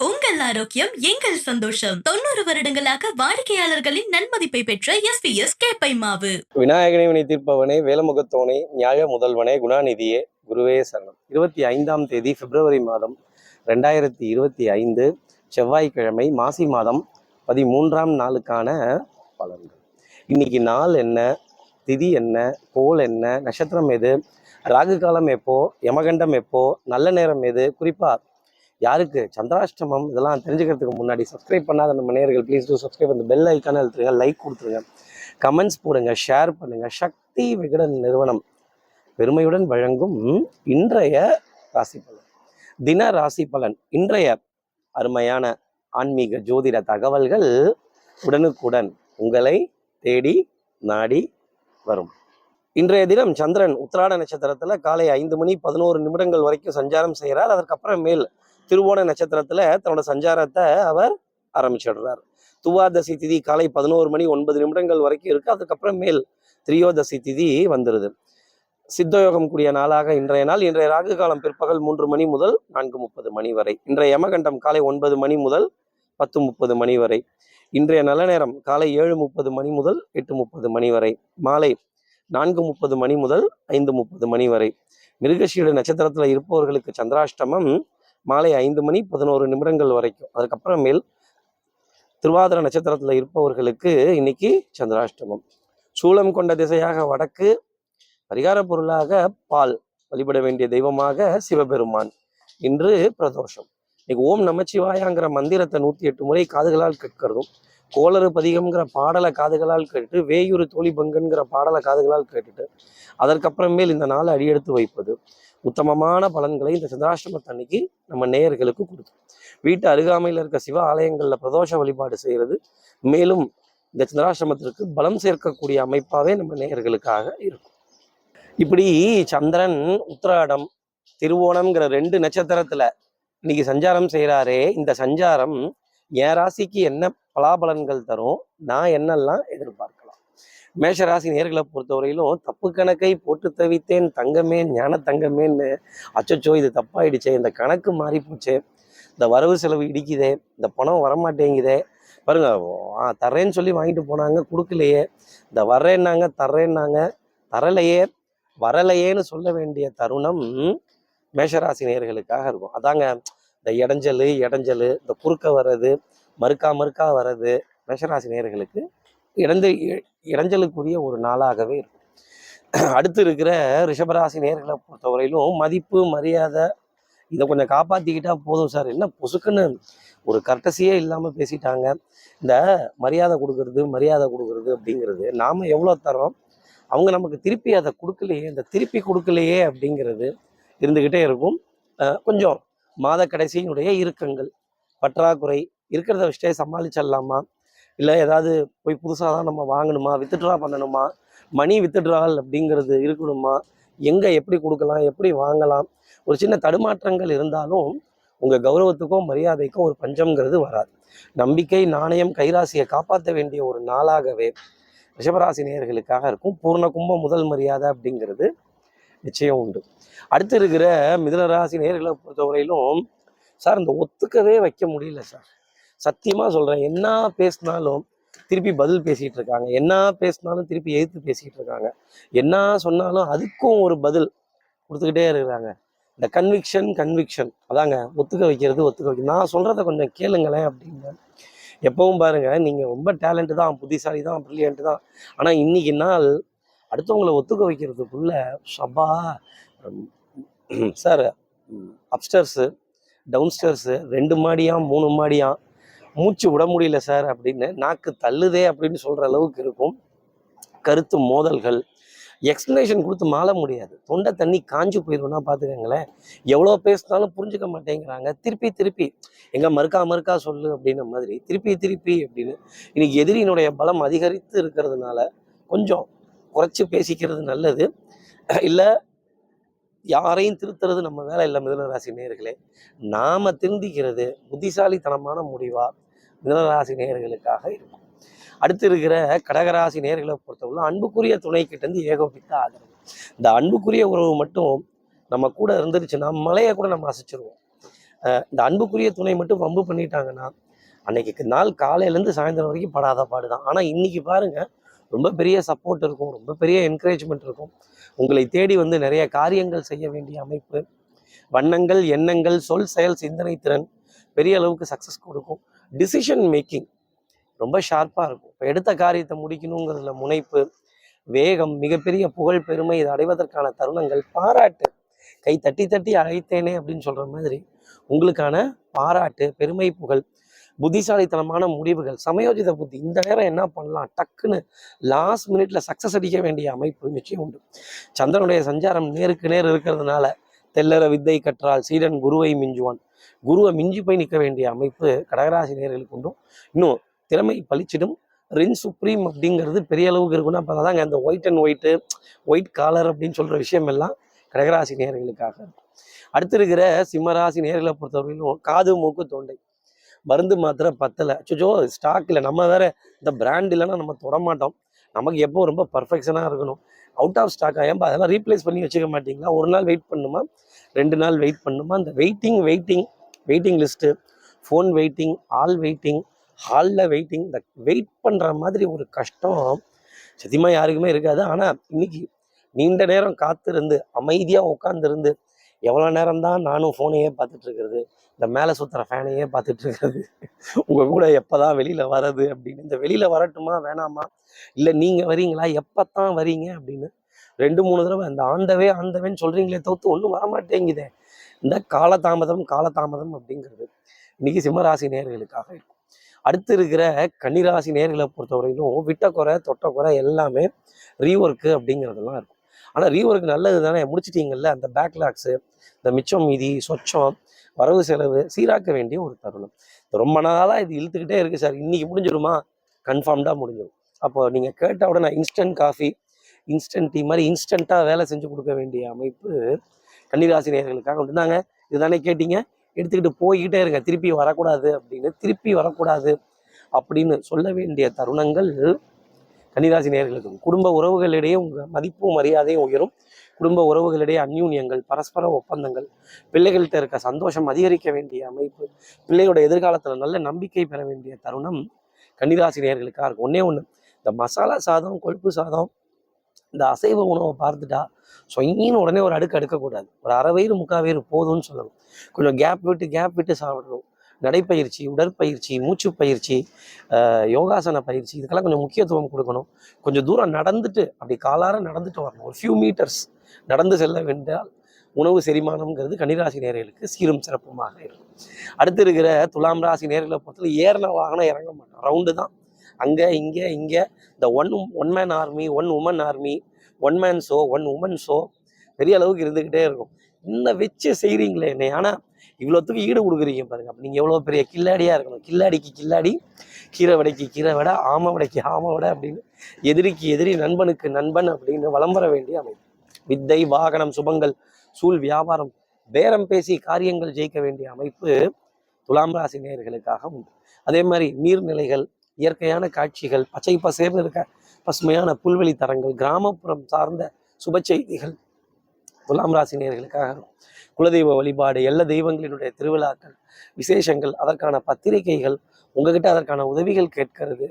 உங்கள் ஆரோக்கியம் எங்கள் சந்தோஷம். தொண்ணூறு வருடங்களாக வாடிக்கையாளர்களின் நன்மதிப்பை பெற்ற எஸ் பி எஸ் கேப்பை மாவு விநாயகனை வினை தீர்ப்பவனே வேலமுகத்தோனே நியாய முதல்வனே குணாநிதியே குருவே சரணம். இருபத்தி ஐந்தாம் தேதி பிப்ரவரி மாதம் ரெண்டாயிரத்தி இருபத்தி ஐந்து செவ்வாய்க்கிழமை மாசி மாதம் பதிமூன்றாம் நாளுக்கான பலன்கள். இன்னைக்கு நாள் என்ன? திதி என்ன? கோல் என்ன? நட்சத்திரம் எது? ராகு காலம் எப்போ? யமகண்டம் எப்போ? நல்ல நேரம் எது? குறிப்பா யாருக்கு? சந்திராஷ்டமம் இதெல்லாம் தெரிஞ்சுக்கிறதுக்கு முன்னாடி சப்ஸ்கிரைப் பண்ணாத நம்ம நேர்கள் ப்ளீஸ் டூ சப்ஸ்கிரைப் அந்த பெல் ஐக்கான அழுத்துருங்க லைக் கொடுத்துருங்க. கமெண்ட்ஸ் போடுங்க ஷேர் பண்ணுங்க. சக்தி விகடன் நிறுவனம் பெருமையுடன் வழங்கும் இன்றைய ராசி பலன். தின ராசி பலன். இன்றைய அருமையான ஆன்மீக ஜோதிட தகவல்கள் உடனுக்குடன் உங்களை தேடி நாடி வரும். இன்றைய தினம் சந்திரன் உத்திராட நட்சத்திரத்துல காலை ஐந்து மணி பதினோரு நிமிடங்கள் வரைக்கும் சஞ்சாரம் செய்கிறார். அதற்கப்புறம் மேல் திருவோண நட்சத்திரத்துல தன்னோட சஞ்சாரத்தை அவர் ஆரம்பிச்சிடுறார். துவாதசி திதி காலை பதினோரு மணி ஒன்பது நிமிடங்கள் வரைக்கும் இருக்கு. அதுக்கப்புறம் மேல் திரியோதசி திதி வந்துடுது சித்தயோகம் கூடிய நாளாக இன்றைய நாள். இன்றைய ராகு காலம் பிற்பகல் மூன்று மணி முதல் நான்கு முப்பது மணி வரை. இன்றைய யமகண்டம் காலை ஒன்பது மணி முதல் பத்து முப்பது மணி வரை. இன்றைய நல்ல நேரம் காலை ஏழு முப்பது மணி முதல் எட்டு முப்பது மணி வரை. மாலை நான்கு முப்பது மணி முதல் ஐந்து முப்பது மணி வரை. மிருகஷீட நட்சத்திரத்தில் இருப்பவர்களுக்கு சந்திராஷ்டமம் மாலை ஐந்து மணி பதினோரு நிமிடங்கள் வரைக்கும். அதுக்கப்புறமேல் திருவாதிர நட்சத்திரத்தில் இருப்பவர்களுக்கு இன்னைக்கு சந்திராஷ்டமம். சூலம் கொண்ட திசையாக வடக்கு பரிகார பொருளாக பால் வழிபட வேண்டிய தெய்வமாக சிவபெருமான். இன்று பிரதோஷம். இன்னைக்கு ஓம் நமச்சிவாயாங்கிற மந்திரத்தை நூத்தி எட்டு முறை காதுகளால் கேட்கிறதும் கோளறு பதிகம்ங்கிற பாடலை காதுகளால் கேட்டு வேயூர் தோழி பங்குங்கிற பாடலை காதுகளால் கேட்டுட்டு அதற்கப்புறமேல் இந்த நாளை அடியெடுத்து வைப்பது. உத்தமமான பலன்களை இந்த சந்திராஷ்டமத்தன்னைக்கு நம்ம நேயர்களுக்கு கொடுக்கும் வீட்டு அருகாமையில் இருக்க சிவ ஆலயங்களில் பிரதோஷ வழிபாடு செய்கிறது மேலும் இந்த சந்திராஷ்டமத்திற்கு பலம் சேர்க்கக்கூடிய அமைப்பாகவே நம்ம நேயர்களுக்காக இருக்கும். இப்படி சந்திரன் உத்திராடம் திருவோணம்ங்கிற ரெண்டு நட்சத்திரத்துல இன்னைக்கு சஞ்சாரம் செய்கிறாரே இந்த சஞ்சாரம் என் ராசிக்கு என்ன பலாபலன்கள் தரும் நான் என்னெல்லாம் எதிர்பார்க்கிறேன்? மேஷராசி நேர்களை பொறுத்தவரையிலும் தப்பு கணக்கை போட்டு தவித்தேன் தங்கமே ஞான தங்கமேன்னு. அச்சச்சோ இது தப்பாயிடுச்சே இந்த கணக்கு மாறி போச்சு. இந்த வரவு செலவு இடிக்குதே இந்த பணம் வரமாட்டேங்குதே. பாருங்க ஆ தர்றேன்னு சொல்லி வாங்கிட்டு போனாங்க கொடுக்கலையே. இந்த வர்றேன்னாங்க தர்றேன்னாங்க தரலையே. வரலையேன்னு சொல்ல வேண்டிய தருணம் மேஷராசி நேர்களுக்காக இருக்கும். அதாங்க இந்த இடைஞ்சல் இடைஞ்சல் இந்த குறுக்க வர்றது மறுக்கா மறுக்கா வர்றது மேஷராசி நேர்களுக்கு இடைஞ்ச இறஞ்சலுக்குரிய ஒரு நாளாகவே இருக்கும். அடுத்து இருக்கிற ரிஷபராசி நேர்களை பொறுத்தவரையிலும் மதிப்பு மரியாதை இதை கொஞ்சம் காப்பாற்றிக்கிட்டா போதும் சார். என்ன பொசுக்குன்னு ஒரு கர்டசியே இல்லாமல் பேசிட்டாங்க. இந்த மரியாதை கொடுக்கறது மரியாதை கொடுக்கறது அப்படிங்கிறது நாம் எவ்வளோ தரோம் அவங்க நமக்கு திருப்பி அதை கொடுக்கலையே இந்த திருப்பி கொடுக்கலையே அப்படிங்கிறது இருந்துக்கிட்டே இருக்கும். கொஞ்சம் மாத கடைசியினுடைய இறுக்கங்கள் பற்றாக்குறை இருக்கிறத வச்சுட்டே சமாளிச்சிடலாமா? இல்லை ஏதாவது போய் புதுசாக தான் நம்ம வாங்கணுமா? வித்துட்ரா பண்ணணுமா? மணி வித்துட்ரால் அப்படிங்கிறது இருக்கணுமா? எங்கே எப்படி கொடுக்கலாம்? எப்படி வாங்கலாம்? ஒரு சின்ன தடுமாற்றங்கள் இருந்தாலும் உங்கள் கௌரவத்துக்கும் மரியாதைக்கும் ஒரு பஞ்சம்ங்கிறது வராது. நம்பிக்கை நாணயம் கைராசியை காப்பாற்ற வேண்டிய ஒரு நாளாகவே ரிஷபராசி நேர்களுக்காக இருக்கும். பூர்ண கும்பம் முதல் மரியாதை அப்படிங்கிறது நிச்சயம் உண்டு. அடுத்து இருக்கிற மிதுனராசி நேர்களை பொறுத்தவரையிலும் சார் இந்த ஒத்துக்கவே வைக்க முடியல சார். சத்தியமாக சொல்கிறேன் என்ன பேசினாலும் திருப்பி பதில் பேசிகிட்டு இருக்காங்க. என்ன பேசினாலும் திருப்பி எதிர்த்து பேசிகிட்டு இருக்காங்க. என்ன சொன்னாலும் அதுக்கும் ஒரு பதில் கொடுத்துக்கிட்டே இருக்கிறாங்க. இந்த கன்விக்ஷன் கன்விக்ஷன் அதாங்க ஒத்துக்க வைக்கிறது ஒத்துக்க வைக்கிறது. நான் சொல்கிறத கொஞ்சம் கேளுங்களேன் அப்படின்னு. எப்பவும் பாருங்க நீங்கள் ரொம்ப டேலண்ட் தான் புத்திசாலி தான் ப்ரில்லியன்ட் தான். ஆனால் இன்னைக்கு நாள் அடுத்தவங்களை ஒத்துக்க வைக்கிறதுக்குள்ள ஷபா சார் அப்ஸ்டர்ஸு டவுன்ஸ்டர்ஸு ரெண்டு மாடியாம் மூணு மாடியாம் மூச்சு விட முடியல சார் அப்படின்னு நாக்கு தள்ளுதே அப்படின்னு சொல்கிற அளவுக்கு இருக்கும். கருத்து மோதல்கள். எக்ஸ்ப்ளனேஷன் கொடுத்து மாள முடியாது. தொண்டை தண்ணி காஞ்சு போயிடும்னா பார்த்துக்கங்களேன் எவ்வளோ பேசினாலும் புரிஞ்சுக்க மாட்டேங்கிறாங்க. திருப்பி திருப்பி. எங்கே மறுக்கா மறுக்கா சொல்லு அப்படின்ன மாதிரி திருப்பி திருப்பி அப்படின்னு இன்னைக்கு எதிரியினுடைய பலம் அதிகரித்து இருக்கிறதுனால கொஞ்சம் குறைச்சி பேசிக்கிறது நல்லது. இல்லை யாரையும் திருத்துறது நம்ம வேலை இல்லை மிதனராசி நேர்களே நாம திருந்திக்கிறது புத்திசாலித்தனமான முடிவாக மிதனராசி நேயர்களுக்காக இருக்கும். அடுத்து இருக்கிற கடகராசி நேர்களை பொறுத்தவரை அன்புக்குரிய துணை கிட்டேருந்து ஏகோபித்த ஆதரவு. இந்த அன்புக்குரிய உறவு மட்டும் நம்ம கூட இருந்துருச்சுன்னா மலையை கூட நம்ம அசைச்சிருவோம். இந்த அன்புக்குரிய துணை மட்டும் வம்பு பண்ணிட்டாங்கன்னா அன்னைக்கு நாள் காலையிலேருந்து சாயந்தரம் வரைக்கும் படாத பாடுதான். ஆனால் இன்னைக்கு பாருங்க ரொம்ப பெரிய சப்போர்ட் இருக்கும் ரொம்ப பெரிய என்கரேஜ்மெண்ட் இருக்கும். உங்களை தேடி வந்து நிறைய காரியங்கள் செய்ய வேண்டிய அமைப்பு வண்ணங்கள் எண்ணங்கள் சொல் செயல் சிந்தனை திறன் பெரிய அளவுக்கு சக்ஸஸ் கொடுக்கும். டிசிஷன் மேக்கிங் ரொம்ப ஷார்ப்பாக இருக்கும். இப்போ எடுத்த காரியத்தை முடிக்கணுங்கிறதுல முனைப்பு வேகம் மிகப்பெரிய புகழ் பெருமை இதை அடைவதற்கான தருணங்கள் பாராட்டு. கை தட்டி தட்டி அழைத்தேனே அப்படின்னு சொல்கிற மாதிரி உங்களுக்கான பாராட்டு பெருமை புகழ் புத்திசாலித்தனமான முடிவுகள் சமயோஜித புத்தி. இந்த நேரம் என்ன பண்ணலாம்? டக்குன்னு லாஸ்ட் மினிட்ல சக்சஸ் அடிக்க வேண்டிய அமைப்பு நிச்சயம் உண்டு. சந்திரனுடைய சஞ்சாரம் நேருக்கு நேர் இருக்கிறதுனால தெல்லற வித்தை கற்றால் சீடன் குருவை மிஞ்சுவான். குருவை மிஞ்சி போய் நிற்க வேண்டிய அமைப்பு கடகராசி நேர்களுக்கு உண்டும் இன்னும் திறமை பளிச்சிடும். ரின் சுப்ரீம் அப்படிங்கிறது பெரிய அளவுக்கு இருக்குன்னா அப்போ தாங்க அந்த white and white white collar அப்படின்னு சொல்கிற விஷயம் எல்லாம் கடகராசி நேர்களுக்காக இருக்கும் அடுத்து இருக்கிற சிம்மராசி நேர்களை பொறுத்தவரையிலும் காது மூக்கு தொண்டை. மருந்து மாத்திரை பத்தலை. சுச்சோ ஸ்டாக் இல்லை. நம்ம வேற இந்த பிராண்ட் இல்லைன்னா நம்ம தொட மாட்டோம் நமக்கு எப்போ ரொம்ப பர்ஃபெக்ஷனாக இருக்கணும். அவுட் ஆஃப் ஸ்டாக் ஏன்பா அதெல்லாம் ரீப்ளேஸ் பண்ணி வச்சுக்க மாட்டீங்களா? ஒரு நாள் வெயிட் பண்ணுமா? ரெண்டு நாள் வெயிட் பண்ணுமா? அந்த waiting waiting waiting list phone waiting all waiting ஹாலில் வெயிட்டிங் இந்த வெயிட் பண்ணுற மாதிரி ஒரு கஷ்டம் சத்தியமாக யாருக்குமே இருக்காது. ஆனால் இன்னைக்கு நீண்ட நேரம் காத்திருந்து அமைதியாக உட்காந்துருந்து எவ்வளோ நேரம் தான் நானும் ஃபோனையே பார்த்துட்ருக்கிறது இந்த மேலே சுற்றுற ஃபேனையே பார்த்துட்ருக்கிறது உங்கள் கூட எப்போ தான் வெளியில் வர்றது அப்படின்னு இந்த வெளியில் வரட்டுமா வேணாமா இல்லை நீங்கள் வரீங்களா எப்போ தான் வரீங்க அப்படின்னு ரெண்டு மூணு தடவை இந்த ஆண்டவே ஆண்டவேன்னு சொல்கிறீங்களே தவிர்த்து ஒன்றும் வரமாட்டேங்குதே இந்த காலதாமதம் காலதாமதம் அப்படிங்கிறது இன்னைக்கு சிம்மராசி நேர்களுக்காக இருக்கும். அடுத்து இருக்கிற கன்னிராசி நேர்களை பொறுத்தவரையிலும் விட்ட குறை தொட்ட குறை எல்லாமே ரீஒர்க்கு அப்படிங்கிறதெல்லாம் இருக்கும். ஆனால் ரீஒர்க் நல்லது தானே? முடிச்சிட்டிங்கல்ல? அந்த பேக்லாக்ஸு இந்த மிச்சம் மீதி சொச்சம் வரவு செலவு சீராக்க வேண்டிய ஒரு தருணம். ரொம்ப நாளாக இது இழுத்துக்கிட்டே இருக்குது சார். இன்னைக்கு முடிஞ்சிருமா? கன்ஃபார்ம்டாக முடிஞ்சிடும் அப்போ நீங்கள் கேட்ட உடனே இன்ஸ்டன்ட் காஃபி இன்ஸ்டன்ட் டீ மாதிரி இன்ஸ்டண்ட்டாக வேலை செஞ்சு கொடுக்க வேண்டிய அமைப்பு கன்னிராசி நேயர்களுக்காக இருந்தாங்க இதுதானே கேட்டீங்க? எடுத்துக்கிட்டு போய்கிட்டே இருங்க. திருப்பி வரக்கூடாது அப்படின்னு திருப்பி வரக்கூடாது அப்படின்னு சொல்ல வேண்டிய தருணங்கள் கன்னிராசி நேர்களுக்கு குடும்ப உறவுகளிடையே உங்கள் மதிப்பும் மரியாதையும் உயரும். குடும்ப உறவுகளிடையே அந்யூன்யங்கள் பரஸ்பர ஒப்பந்தங்கள் பிள்ளைகள்கிட்ட இருக்க சந்தோஷம் அதிகரிக்க வேண்டிய அமைப்பு பிள்ளையோட எதிர்காலத்தில் நல்ல நம்பிக்கை பெற வேண்டிய தருணம் கன்னிராசி நேர்களுக்காக இருக்கும். ஒன்றே ஒன்று இந்த மசாலா சாதம் கொழுப்பு சாதம் இந்த அசைவ உணவை பார்த்துட்டா சொயின்னு உடனே ஒரு அடுக்கு அடுக்கக்கூடாது. ஒரு அரை வயிறு முக்கால் வயிறு போதும்னு சொல்லணும். கொஞ்சம் கேப் விட்டு கேப் விட்டு சாப்பிடணும். நடைப்பயிற்சி உடற்பயிற்சி மூச்சு பயிற்சி யோகாசன பயிற்சி இதுக்கெல்லாம் கொஞ்சம் முக்கியத்துவம் கொடுக்கணும். கொஞ்சம் தூரம் நடந்துட்டு அப்படி காலார நடந்துட்டு வரணும். ஒரு ஃபியூ மீட்டர்ஸ் நடந்து செல்ல வேண்டால் உணவு செரிமானம்ங்கிறது கன்னிராசி நேர்களுக்கு சீரும் சிறப்புமாக இருக்கும். அடுத்து இருக்கிற துலாம் ராசி நேர்களை பொறுத்தவரை ஏறின வாகனம் இறங்க மாட்டோம். ரவுண்டு தான். அங்கே இங்கே இங்கே. இந்த one one man army one woman army one man show one woman show பெரிய அளவுக்கு இருந்துக்கிட்டே இருக்கும். இன்னும் வச்சு செய்கிறீங்களே என்னை? ஆனால் இவ்வளோத்துக்கு ஈடு கொடுக்குறீங்க பாருங்க. அப்போ நீங்கள் எவ்வளோ பெரிய கில்லாடியாக இருக்கணும். கில்லாடிக்கு கில்லாடி கீரை வடைக்கு கீரை வடை ஆமை வடைக்கு ஆமை வடை அப்படின்னு எதிரிக்கு எதிரி நண்பனுக்கு நண்பன் அப்படின்னு வலம் வர வேண்டிய அமைப்பு. வித்தை வாகனம் சுபங்கள் சூழ் வியாபாரம் பேரம் பேசி காரியங்கள் ஜெயிக்க வேண்டிய அமைப்பு துலாம் ராசி நேர்களுக்காக உண்டு. அதே மாதிரி நீர்நிலைகள் இயற்கையான காட்சிகள் பச்சை பசேர்னு இருக்க பசுமையான புல்வெளி தரங்கள் கிராமப்புறம் சார்ந்த சுப செய்திகள். துலாம் ராசினியர்களுக்காக குலதெய்வ வழிபாடு எல்லா தெய்வங்களினுடைய திருவிழாக்கள் விசேஷங்கள் அதற்கான பத்திரிகைகள் உங்ககிட்ட அதற்கான உதவிகள் கேட்கறது.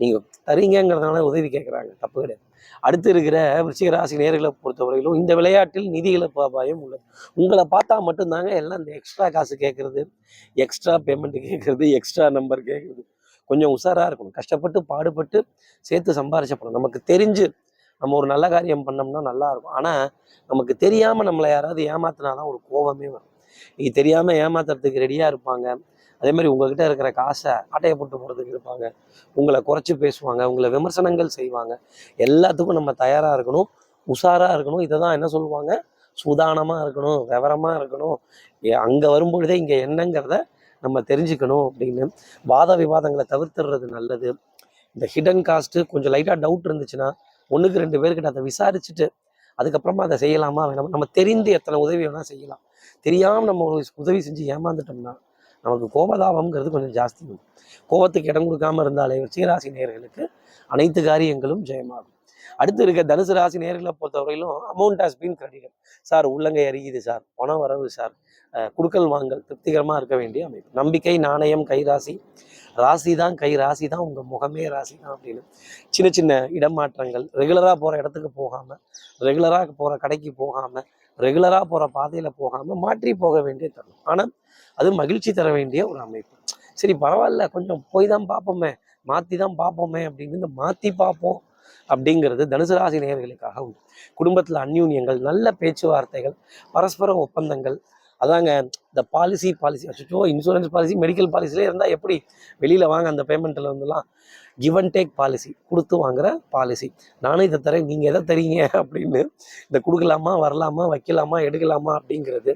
நீங்கள் தரீங்கிறதுனால உதவி கேட்குறாங்க தப்பு கிடையாது. அடுத்து இருக்கிற விருச்சிக ராசி நேர்களை பொறுத்தவரையிலும் இந்த விளையாட்டில் நிதி இழப்பு அபாயம் உள்ளது. உங்களை பார்த்தா மட்டும்தாங்க எல்லாம் இந்த எக்ஸ்ட்ரா காசு கேட்குறது. எக்ஸ்ட்ரா பேமெண்ட் கேட்குறது எக்ஸ்ட்ரா நம்பர் கேட்குறது. கொஞ்சம் உஷாராக இருக்கணும். கஷ்டப்பட்டு பாடுபட்டு சேர்த்து சம்பாரிச்ச பணம். நமக்கு தெரிஞ்சு நம்ம ஒரு நல்ல காரியம் பண்ணோம்னா நல்லா இருக்கும். ஆனால் நமக்கு தெரியாமல் நம்மளை யாராவது ஏமாத்தினாதான் ஒரு கோபமே வரும். இது தெரியாமல் ஏமாத்துறதுக்கு ரெடியாக இருப்பாங்க. அதே மாதிரி உங்ககிட்ட இருக்கிற காசை ஆட்டையை போட்டு போகிறதுக்கு இருப்பாங்க. உங்களை குறைச்சி பேசுவாங்க. உங்களை விமர்சனங்கள் செய்வாங்க. எல்லாத்துக்கும் நம்ம தயாராக இருக்கணும். உஷாராக இருக்கணும். இதை தான் என்ன சொல்லுவாங்க? சுதானமாக இருக்கணும். விவரமாக இருக்கணும். அங்கே வரும்பொழுதே இங்கே என்னங்கிறத நம்ம தெரிஞ்சுக்கணும் அப்படின்னு வாத விவாதங்களை தவிர்த்துடுறது நல்லது. இந்த ஹிடன் காஸ்ட்டு கொஞ்சம் லைட்டாக டவுட் இருந்துச்சுன்னா ஒன்றுக்கு ரெண்டு பேர்கிட்ட அதை விசாரிச்சுட்டு அதுக்கப்புறமா அதை செய்யலாமா வேணாமா? நம்ம தெரிந்து எத்தனை உதவி வேணால் செய்யலாம். தெரியாமல் நம்ம ஒரு உதவி செஞ்சு ஏமாந்துட்டோம்னா நமக்கு கோபதாபம்ங்கிறது கொஞ்சம் ஜாஸ்தி கோபத்துக்கு இடம் கொடுக்காம இருந்தாலே சீராசி நேயர்களுக்கு அனைத்து காரியங்களும் ஜெயமாகும். அடுத்து இருக்க தனுசு ராசி நேர்களை பொறுத்தவரையிலும் amount has been credit sir உள்ளங்கை அறியுது சார். பணம் வரவு சார். குடுக்கல் வாங்கல் திருப்திகரமாக இருக்க வேண்டிய அமைப்பு. நம்பிக்கை நாணயம் கை ராசி ராசி தான் கை ராசி தான் உங்கள் முகமே ராசி தான் அப்படின்னு. சின்ன சின்ன இடமாற்றங்கள் ரெகுலராக போகிற இடத்துக்கு போகாமல் ரெகுலராக போகிற கடைக்கு போகாமல் ரெகுலராக போகிற பாதையில் போகாமல் மாற்றி போக வேண்டிய தருணம். ஆனால் அது மகிழ்ச்சி தர வேண்டிய ஒரு அமைப்பு. சரி பரவாயில்ல கொஞ்சம் போய் தான் பார்ப்போமே மாற்றி தான் பார்ப்போமே அப்படின்னு இந்த மாற்றி பார்ப்போம் அப்படிங்கிறது தனுசு ராசி நேயர்களுக்காக உண்டு. குடும்பத்தில் அந்யூன்யங்கள் நல்ல பேச்சுவார்த்தைகள் பரஸ்பர ஒப்பந்தங்கள் அதாங்க இந்த பாலிசி பாலிசி அச்சோ இன்சூரன்ஸ் பாலிசி மெடிக்கல் பாலிசிலே இருந்தால் எப்படி வெளியில் வாங்க அந்த பேமெண்ட்டில் வந்துலாம்? கிவ் அண்ட் டேக் பாலிசி கொடுத்து வாங்குற பாலிசி நானும் இதை தரேன் நீங்கள் எதை தரீங்க அப்படின்னு இந்த கொடுக்கலாமா வரலாமா வைக்கலாமா எடுக்கலாமா அப்படிங்கிறது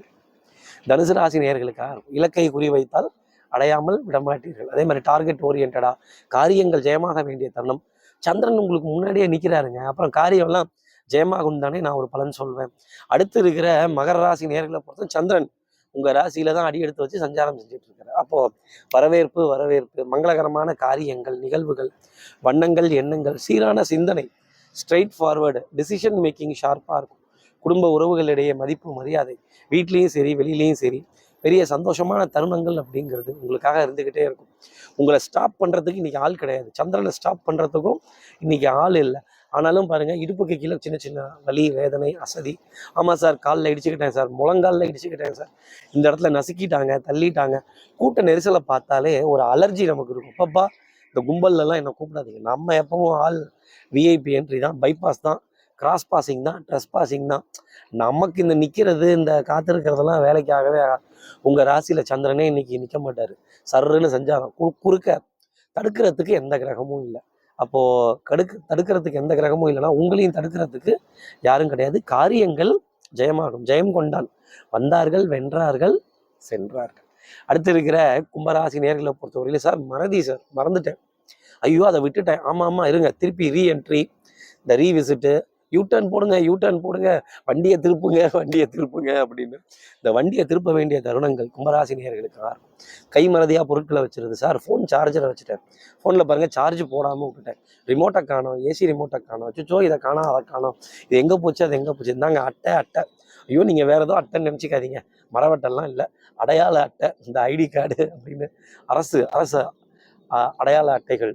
தனுசு ராசி நேர்களுக்காக இருக்கும். இலக்கை குறிவைத்தால் அடையாமல் விடமாட்டீர்கள் அதே மாதிரி டார்கெட் ஓரியன்டாக காரியங்கள் ஜெயமாக வேண்டிய தருணம். சந்திரன் உங்களுக்கு முன்னாடியே நிற்கிறாருங்க அப்புறம் காரியம்லாம் ஜெயமாகும் தானே நான் ஒரு பலன் சொல்வேன். அடுத்து இருக்கிற மகர ராசி நேர்களை பொறுத்த சந்திரன் உங்க ராசியில தான் அடி எடுத்து வச்சு சஞ்சாரம் செஞ்சுட்டு இருக்காரு. அப்போ வரவேற்பு வரவேற்பு மங்களகரமான காரியங்கள் நிகழ்வுகள் வண்ணங்கள் எண்ணங்கள் சீரான சிந்தனை ஸ்ட்ரைட் ஃபார்வர்டு டிசிஷன் மேக்கிங் ஷார்ப்பாக இருக்கும். குடும்ப உறவுகளிடையே மதிப்பு மரியாதை வீட்லேயும் சரி வெளியிலையும் சரி பெரிய சந்தோஷமான தருணங்கள் அப்படிங்கிறது உங்களுக்காக இருந்துக்கிட்டே இருக்கும். உங்களை ஸ்டாப் பண்ணுறதுக்கு இன்றைக்கி ஆள் கிடையாது. சந்திரனை ஸ்டாப் பண்ணுறதுக்கும் இன்றைக்கி ஆள் இல்லை. ஆனாலும் பாருங்கள் இடுப்புக்கு கீழே சின்ன சின்ன வலி வேதனை அசதி. ஆமாம் சார் காலில் இடிச்சுக்கிட்டேன் சார். முழங்காலில் இடிச்சுக்கிட்டேன் சார். இந்த இடத்துல நசுக்கிட்டாங்க தள்ளிட்டாங்க. கூட்ட நெரிசலை பார்த்தாலே ஒரு அலர்ஜி நமக்கு இருக்கும். அப்பப்பா இந்த கும்பல்லலாம் என்னை கூப்பிடாதீங்க. நம்ம எப்பவும் ஆள் விஐபி என்ட்ரி தான். பைபாஸ் தான். கிராஸ் பாசிங் தான். ட்ரெஸ் பாசிங் தான். நமக்கு இந்த நிற்கிறது இந்த காத்திருக்கிறதெல்லாம் வேலைக்காகவே உங்கள் ராசியில் சந்திரனே இன்னைக்கு நிற்க மாட்டார். சர்ன்னு சஞ்சாரம். கு குறுக்க தடுக்கிறதுக்கு எந்த கிரகமும் இல்லை. அப்போது கடுக்கு தடுக்கிறதுக்கு எந்த கிரகமும் இல்லைன்னா உங்களையும் தடுக்கிறதுக்கு யாரும் கிடையாது. காரியங்கள் ஜெயமாகும். ஜெயம் கொண்டான் வந்தார்கள் வென்றார்கள் சென்றார்கள். அடுத்து இருக்கிற கும்பராசி நேர்களை பொறுத்தவரையில சார் மறதி சார் மறந்துட்டேன். ஐயோ அதை விட்டுட்டேன். ஆமாம் ஆமாம் இருங்க. திருப்பி ரீஎன்ட்ரி இந்த ரீவிசிட்டு யூட்டர்ன் போடுங்க யூ போடுங்க வண்டியை திருப்புங்க வண்டியை திருப்புங்க அப்படின்னு. இந்த வண்டியை திருப்ப வேண்டிய தருணங்கள் கும்பராசி நேர்களுக்கு இருக்கும் கை மறதியாக பொருட்களை வச்சிருது சார். ஃபோன் சார்ஜரை வச்சுட்டேன். ஃபோனில் பாருங்கள் சார்ஜ் போடாமல் விட்டுட்டேன். ரிமோட்டை காணோம் ஏசி ரிமோட்டை காணோம். அச்சோ இதை காணோம் அதை காணோம். இது எங்கே போச்சு அது எங்கே போச்சு? இந்தாங்க அட்டை அட்டை. ஐயோ நீங்கள் வேறு ஏதோ அட்டைன்னு நினச்சிக்காதீங்க. மரவட்டெல்லாம் இல்லை. அடையாள அட்டை இந்த ஐடி கார்டு அப்படின்னு. அரசு அரசு அடையாள அட்டைகள்.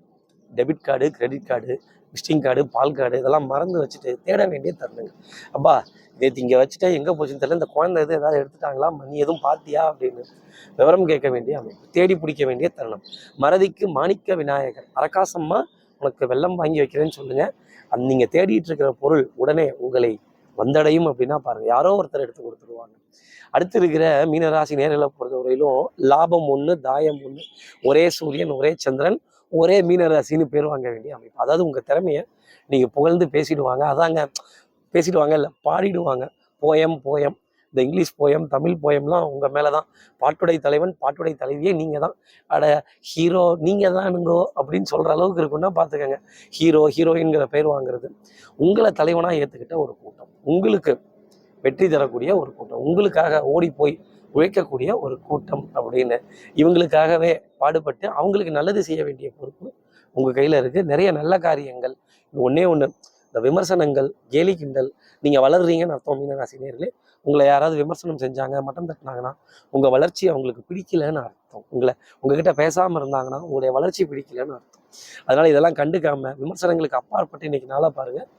Debit card credit card visiting card பால் கார்டு இதெல்லாம் மறந்து வச்சுட்டு தேட வேண்டிய தருணங்கள். அப்பா இதை இங்கே வச்சுட்டா எங்கே போச்சுன்னு தெரியல இந்த குழந்தை எதுவும் ஏதாவது எடுத்துட்டாங்களா? நீ எதுவும் பார்த்தியா அப்படின்னு விவரம் கேட்க வேண்டிய அமைப்பு தேடி பிடிக்க வேண்டிய தருணம். மறதிக்கு மாணிக்க விநாயகர் அரகாசமாக உனக்கு வெள்ளம் வாங்கி வைக்கிறேன்னு சொல்லுங்கள் அந்த நீங்கள் தேடிட்டு இருக்கிற பொருள் உடனே உங்களை வந்தடையும் அப்படின்னா பாருங்கள் யாரோ ஒருத்தர் எடுத்து கொடுத்துருவாங்க. அடுத்து இருக்கிற மீனராசி நேர்களை பொறுத்தவரையிலும் லாபம் ஒன்று தாயம் ஒன்று ஒரே சூரியன் ஒரே சந்திரன் ஒரே மீனராசின்னு பேர் வாங்க வேண்டிய அமைப்பு. அதாவது உங்கள் திறமையை நீங்கள் புகழ்ந்து பேசிடுவாங்க. அதாங்க பேசிடுவாங்க இல்லை பாடிடுவாங்க. போயம் போயம் இந்த இங்கிலீஷ் போயம் தமிழ் போயம்லாம் உங்கள் மேலே தான் பாட்டுடை தலைவன் பாட்டுடை தலைவியே நீங்கள் தான் அட ஹீரோ நீங்கள் தானுங்கோ அப்படின்னு சொல்கிற அளவுக்கு இருக்குன்னா பார்த்துக்கோங்க ஹீரோ ஹீரோயின்கிற பேர் வாங்குறது உங்களை தலைவனாக ஏற்றுக்கிட்ட ஒரு கூட்டம். உங்களுக்கு வெற்றி தரக்கூடிய ஒரு கூட்டம். உங்களுக்காக ஓடி போய் உழைக்கக்கூடிய ஒரு கூட்டம் அப்படின்னு இவங்களுக்காகவே பாடுபட்டு அவங்களுக்கு நல்லது செய்ய வேண்டிய பொறுப்பு உங்கள் கையில் இருக்குது நிறைய நல்ல காரியங்கள். ஒன்றே ஒன்று இந்த விமர்சனங்கள் கேலி கிண்டல் நீங்கள் வளர்றீங்கன்னு அர்த்தம் மீனராசினியர்களே உங்களை யாராவது விமர்சனம் செஞ்சாங்க மட்டம் தட்டினாங்கன்னா உங்கள் வளர்ச்சி அவங்களுக்கு பிடிக்கலன்னு அர்த்தம். உங்களை உங்ககிட்ட பேசாமல் இருந்தாங்கன்னா உங்களுடைய வளர்ச்சி பிடிக்கலன்னு அர்த்தம். அதனால் இதெல்லாம் கண்டுக்காம விமர்சனங்களுக்கு அப்பாற்பட்டு இன்னைக்கு நாளாக பாருங்கள்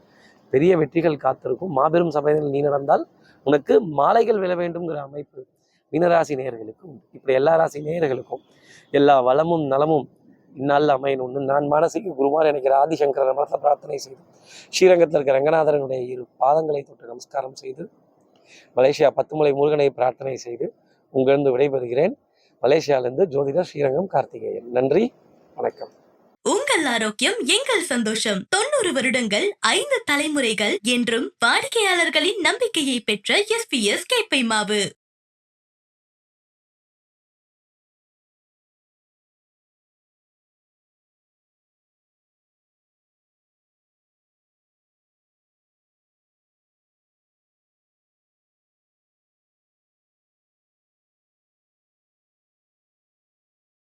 பெரிய வெற்றிகள் காத்திருக்கும். மாபெரும் சபையில் நீ நடந்தால் உனக்கு மாலைகள் விழ வேண்டும்ங்கிற அமைப்பு மீனராசி நேயர்களுக்கும் இப்படி எல்லா ராசி நேயர்களுக்கும் எல்லா வளமும் நலமும் இந்நாளில் அமையணும்னு நான் மனசுக்கு குருமார் நினைக்கிற ஆதிசங்கர மனத்தை பிரார்த்தனை செய்து ஸ்ரீரங்கத்தில் இருக்கிற ரங்கநாதரனுடைய இரு பாதங்களை தொட்டு நமஸ்காரம் செய்து மலேசியா பத்துமலை முருகனை பிரார்த்தனை செய்து உங்களிருந்து விடைபெறுகிறேன். மலேசியாவிலிருந்து ஜோதிடர் ஸ்ரீரங்கம் கார்த்திகேயன். நன்றி வணக்கம். உங்கள் ஆரோக்கியம் எங்கள் சந்தோஷம். தொண்ணூறு வருடங்கள் ஐந்து தலைமுறைகள் என்றும் வாடிக்கையாளர்களின் நம்பிக்கையை பெற்ற எஸ் பி கேப்பை மாவு.